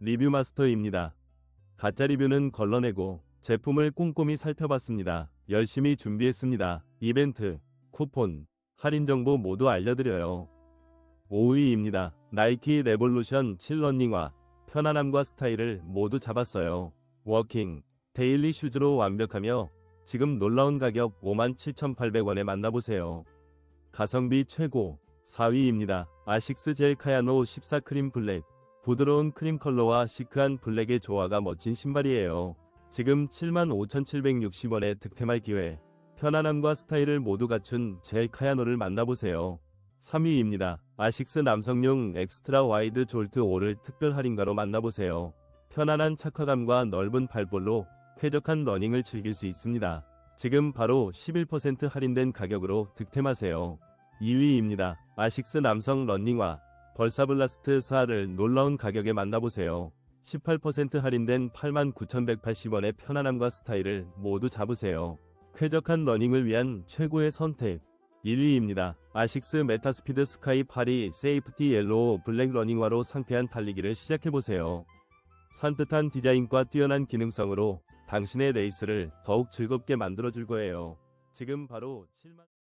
리뷰 마스터입니다. 가짜 리뷰는 걸러내고 제품을 꼼꼼히 살펴봤습니다. 열심히 준비했습니다. 이벤트, 쿠폰, 할인 정보 모두 알려드려요. 5위입니다. 나이키 레볼루션 7러닝화 편안함과 스타일을 모두 잡았어요. 워킹, 데일리 슈즈로 완벽하며 지금 놀라운 가격 57,800원에 만나보세요. 가성비 최고 4위입니다. 아식스 젤 카야노 14 크림 블랙 부드러운 크림 컬러와 시크한 블랙의 조화가 멋진 신발이에요. 지금 75,760원에 득템할 기회. 편안함과 스타일을 모두 갖춘 젤 카야노를 만나보세요. 3위입니다. 아식스 남성용 엑스트라 와이드 졸트 5를 특별 할인가로 만나보세요. 편안한 착화감과 넓은 발볼로 쾌적한 러닝을 즐길 수 있습니다. 지금 바로 11% 할인된 가격으로 득템하세요. 2위입니다. 아식스 남성 러닝화 벌사블라스트 4를 놀라운 가격에 만나보세요. 18% 할인된 89,180원의 편안함과 스타일을 모두 잡으세요. 쾌적한 러닝을 위한 최고의 선택. 1위입니다. 아식스 메타스피드 스카이 8이 세이프티 옐로우 블랙 러닝화로 상쾌한 달리기를 시작해보세요. 산뜻한 디자인과 뛰어난 기능성으로 당신의 레이스를 더욱 즐겁게 만들어줄 거예요. 지금 바로 7만